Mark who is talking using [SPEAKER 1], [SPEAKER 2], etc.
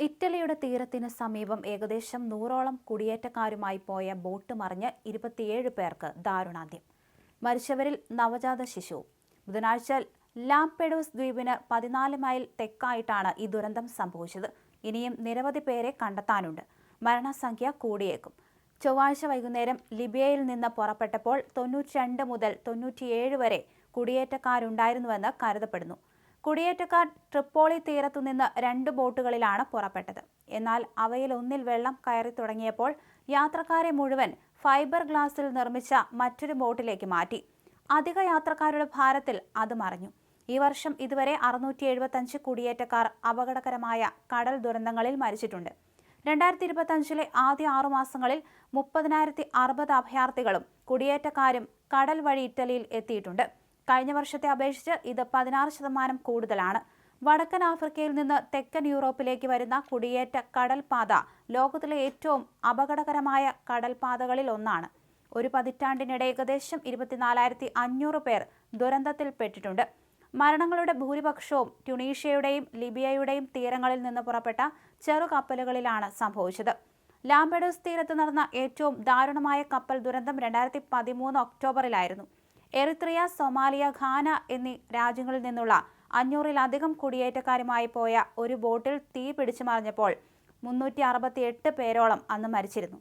[SPEAKER 1] ഇറ്റലിയുടെ തീരത്തിന് സമീപം ഏകദേശം നൂറോളം കുടിയേറ്റക്കാരുമായി പോയ ബോട്ട് മറിഞ്ഞ് ഇരുപത്തിയേഴ് പേർക്ക് ദാരുണാന്ത്യം. മരിച്ചവരിൽ നവജാത ശിശു. ബുധനാഴ്ച ലാംപെഡൂസ് ദ്വീപിന് പതിനാല് മൈൽ തെക്കായിട്ടാണ് ഈ ദുരന്തം സംഭവിച്ചത്. ഇനിയും നിരവധി പേരെ കണ്ടെത്താനുണ്ട്. മരണസംഖ്യ കൂടിയേക്കും. ചൊവ്വാഴ്ച വൈകുന്നേരം ലിബിയയിൽ നിന്ന് പുറപ്പെട്ടപ്പോൾ തൊണ്ണൂറ്റിരണ്ട് മുതൽ തൊണ്ണൂറ്റിയേഴ് വരെ കുടിയേറ്റക്കാരുണ്ടായിരുന്നുവെന്ന് കരുതപ്പെടുന്നു. കുടിയേറ്റക്കാർ ട്രിപ്പോളി തീരത്തുനിന്ന് രണ്ട് ബോട്ടുകളിലാണ് പുറപ്പെട്ടത്. എന്നാൽ അവയിൽ ഒന്നിൽ വെള്ളം കയറി തുടങ്ങിയപ്പോൾ യാത്രക്കാരെ മുഴുവൻ ഫൈബർ ഗ്ലാസിൽ നിർമ്മിച്ച മറ്റൊരു ബോട്ടിലേക്ക് മാറ്റി. അധിക യാത്രക്കാരുടെ ഭാരത്തിൽ അത് മറിഞ്ഞു. ഈ വർഷം ഇതുവരെ അറുന്നൂറ്റി എഴുപത്തഞ്ച് കുടിയേറ്റക്കാർ അപകടകരമായ കടൽ ദുരന്തങ്ങളിൽ മരിച്ചിട്ടുണ്ട്. രണ്ടായിരത്തി ഇരുപത്തഞ്ചിലെ ആദ്യ ആറുമാസങ്ങളിൽ മുപ്പതിനായിരത്തി അറുപത് അഭയാർത്ഥികളും കുടിയേറ്റക്കാരും കടൽ വഴി ഇറ്റലിയിൽ എത്തിയിട്ടുണ്ട്. കഴിഞ്ഞ വർഷത്തെ അപേക്ഷിച്ച് ഇത് പതിനാറ് ശതമാനം കൂടുതലാണ്. വടക്കൻ ആഫ്രിക്കയിൽ നിന്ന് തെക്കൻ യൂറോപ്പിലേക്ക് വരുന്ന കുടിയേറ്റ കടൽപാത ലോകത്തിലെ ഏറ്റവും അപകടകരമായ കടൽപാതകളിൽ ഒന്നാണ്. ഒരു പതിറ്റാണ്ടിനിടെ ഏകദേശം ഇരുപത്തിനാലായിരത്തി അഞ്ഞൂറ് പേർ ദുരന്തത്തിൽപ്പെട്ടിട്ടുണ്ട്. മരണങ്ങളുടെ ഭൂരിപക്ഷവും ട്യുണീഷ്യയുടെയും ലിബിയയുടെയും തീരങ്ങളിൽ നിന്ന് പുറപ്പെട്ട ചെറുകപ്പലുകളിലാണ് സംഭവിച്ചത്. ലാംബഡോസ് തീരത്ത് നടന്ന ഏറ്റവും ദാരുണമായ കപ്പൽ ദുരന്തം രണ്ടായിരത്തി പതിമൂന്ന് ഒക്ടോബറിലായിരുന്നു. എറിത്രിയ സൊമാലിയ ഖാന എന്നീ രാജ്യങ്ങളിൽ നിന്നുള്ള അഞ്ഞൂറിലധികം കുടിയേറ്റക്കാരുമായി പോയ ഒരു ബോട്ടിൽ തീ പിടിച്ചു മറിഞ്ഞപ്പോൾ മുന്നൂറ്റി അറുപത്തിയെട്ട് പേരോളം അന്ന് മരിച്ചിരുന്നു.